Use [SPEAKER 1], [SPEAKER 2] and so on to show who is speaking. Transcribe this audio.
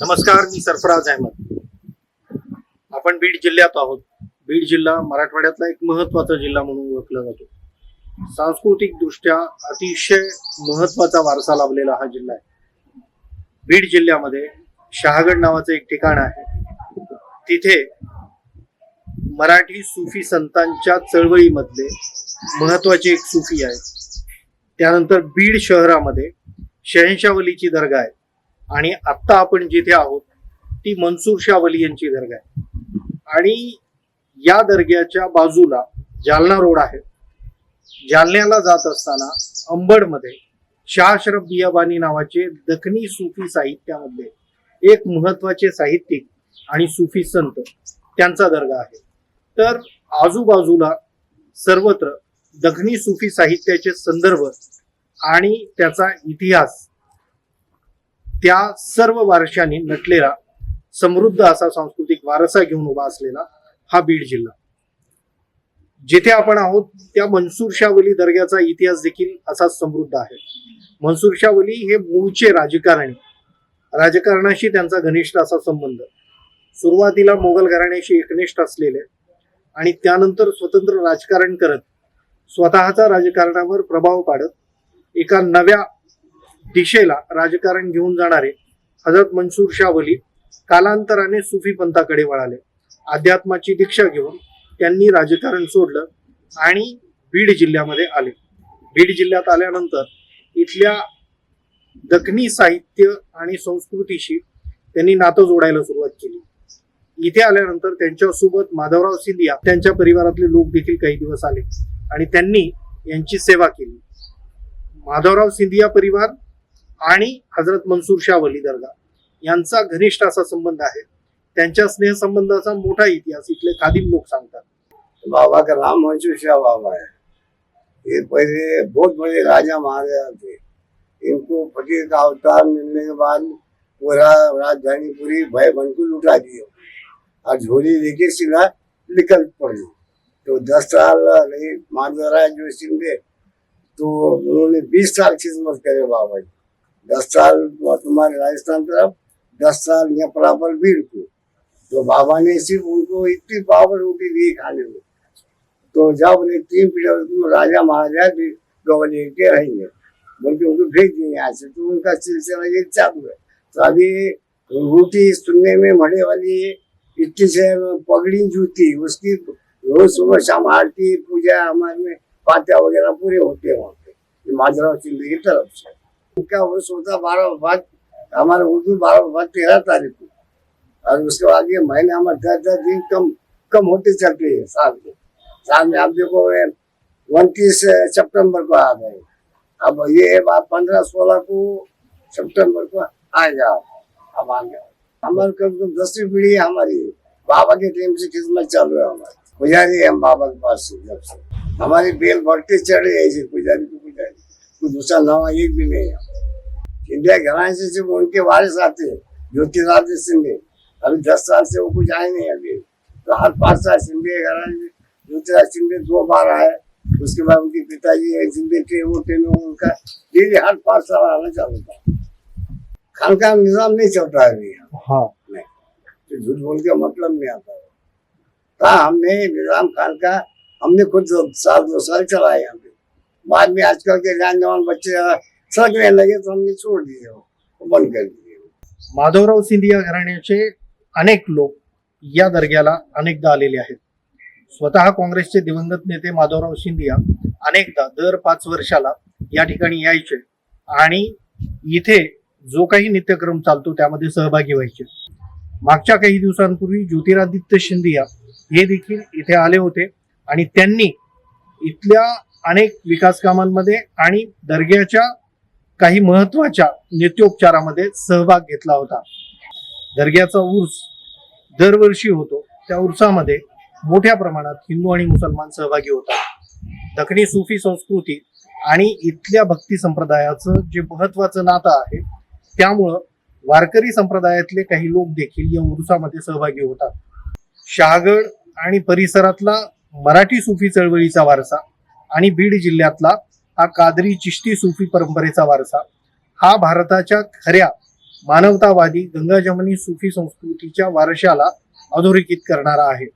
[SPEAKER 1] नमस्कार मी सरफराज अहमद. आपण बीड जिल्ह्यात आहोत. बीड जिल्हा मराठवाड्यातला एक महत्त्वाचा जिल्हा म्हणून ओळखला जातो. सांस्कृतिक दृष्ट्या अतिशय महत्त्वाचा वारसा लाभलेला हा जिल्हा आहे. बीड जिल्ह्यामध्ये शहागड नावाचं एक ठिकाण आहे. तिथे मराठी सुफी संतांच्या चळवळीमधले महत्त्वाचे एक सुफी आहेत त्यानंतर बीड शहरामध्ये शहनशावलीची दर्गा आहे. आणि आत्ता आपण जिथे आहोत ती मनसूर शाह वली यांची दर्गा आहे. आणि या दर्ग्याच्या बाजूला जालना रोड आहे. जालन्याला जात असताना अंबडमध्ये शाह बियाबानी नावाचे दखनी सुफी साहित्यामध्ये एक महत्त्वाचे साहित्यिक आणि सुफी संत त्यांचा दर्गा आहे. तर आजूबाजूला सर्वत्र दखनी सुफी साहित्याचे संदर्भ आणि त्याचा इतिहास त्या सर्व वारशांनी नटलेला समृद्ध असा सांस्कृतिक वारसा घेऊन उभा असलेला हा बीड जिल्हा. जिथे आपण आहोत त्या मनसूर दर्ग्याचा इतिहास देखील असाच समृद्ध आहे. मनसूर हे मूळचे राजकारणी. राजकारणाशी त्यांचा घनिष्ठ असा संबंध. सुरुवातीला मोगल घराण्याशी एकनिष्ठ असलेले आणि त्यानंतर स्वतंत्र राजकारण करत स्वतःचा राजकारणावर प्रभाव पाडत एका नव्या दिशेला राजकारण घेऊन जाणारे हजरत मनसूर शावली कालांतराने सुफी पंथाकडे वळाले. अध्यात्माची दीक्षा घेऊन त्यांनी राजकारण सोडलं आणि बीड जिल्ह्यामध्ये आले. बीड जिल्ह्यात आल्यानंतर इथल्या दखनी साहित्य आणि संस्कृतीशी त्यांनी नातं जोडायला सुरुवात केली. इथे आल्यानंतर त्यांच्यासोबत माधवराव सिंधिया त्यांच्या परिवारातले लोक देखील काही दिवस आले आणि त्यांनी यांची सेवा केली. माधवराव सिंधिया परिवार आणि हजरत मनसूर शाह वली दर्गा यांचा घनिष्ठ असा संबंध आहे. त्यांच्या स्नेहसंबंधाचा मोठा इतिहास इथले खादिम लोक सांगतात.
[SPEAKER 2] बाबा का राम मंसूर शाह बाबा है. ये पहले बहुत बड़े राजा महाराजा थे. इनको फकीर का अवतार मिलने के बाद पूरा राजधानी पूरी भय बन को लुटा दिए. और झोली लेके सीधा निकल पड़े. तो दस साल रहे माधवराय जो सिंह तो उन्होंने बीस साल खिदमत करे बाबा जी. दस साल तुम्हारे राजस्थान तरफ दस साल यहाँ बराबर बीर को। तो बाबा ने सिर्फ उनको इतनी पावर रोटी दी खाने में। तो जब उन्हें तीन पीढ़ी तुम राजा महाराजा भी गवर्नर के रहेंगे बोल के उनको भेज दिए यहाँ से तो उनका सिलसिला ये चालू है। तो अभी रोटी सुनने में मरे वाली इतनी से पगड़ी जूती उसकी रोज सुबह शाम आरती पूजा हमारे में पात्या वगैरह पूरे होते हैं वहाँ पे। ये माधवराव सिंह की तरफ से। उनका वर्ष होता बारह वफात हमारे उर्दू बारह वफात तेरह तारीख को। और उसके बाद ये महीने हमारे दस दस दिन कम कम होते चलते हैं साल साल में आप देखो उनतीस सितंबर को आ गए। अब ये बात पंद्रह सोलह को सितंबर को आ जाओ, अब आ गया हमारे कम कम दसवीं पीढ़ी है हमारी। बाबा के टाइम से खिदमत चालू है हमारी। पुजारी हम बाबा के पास से, जब से। हमारी बेल बढ़ते चढ़े ऐसे पुजारी को पुजारी। कोई दूसरा नवा एक भी नहीं है। इंडिया घराने से सिर्फ़ उनके वारिस आते हैं ज्योतिरादित्य सिंधे अभी दस साल से वो कुछ आए नहीं अभी। तो हर पाँच साल सिंधे घराने ज्योतिराज सिंधे दो बार आए। उसके बाद उनके पिताजी सिंधे थे वो थे उनका डेली हर पाँच साल आना चालू था खान का निज़ाम नहीं चलता है अभी यहाँ।
[SPEAKER 1] हा।
[SPEAKER 2] तो झूठ बोल के मतलब नहीं आता था हमने निज़ाम खान का हमने खुद साल दो साल चलाए यहाँ पे। बाद में आजकल के जान जवान बच्चे सड़कने लगेच आम्ही सोडली बंद केली
[SPEAKER 1] माधवराव सिंधिया घराण्याचे अनेक लोक या दर्ग्याला अनेकदा आलेले आहेत. स्वतः काँग्रेसचे दिवंगत नेते माधवराव सिंधिया अनेकदा दर पाच वर्षाला या ठिकाणी यायचे आणि इथे जो काही नित्यक्रम चालतो त्यामध्ये सहभागी व्हायचे. मागच्या काही दिवसांपूर्वी ज्योतिरादित्य शिंदिया हे देखील इथे आले होते आणि त्यांनी इथल्या अनेक विकास कामांमध्ये आणि दर्ग्याच्या काही महत्त्वाच्या नित्योपचारामध्ये सहभाग घेतला होता. दर्ग्याचा उर्स दरवर्षी होतो. त्या उर्सामध्ये मोठ्या प्रमाणात हिंदू आणि मुसलमान सहभागी होतात. दखनी सुफी संस्कृती आणि इथल्या भक्ती संप्रदायाचं जे महत्वाचं नातं आहे त्यामुळं वारकरी संप्रदायातले काही लोक देखील या उरुसामध्ये सहभागी होतात. शहागड आणि परिसरातला मराठी सुफी चळवळीचा वारसा आणि बीड जिल्ह्यातला हा कादरी चिश्ती सुफी परंपरेचा वारसा. हा भारताच्या खऱ्या मानवतावादी गंगाजमनी सुफी संस्कृतीच्या वारशाला अधोरेखित करणारा आहे.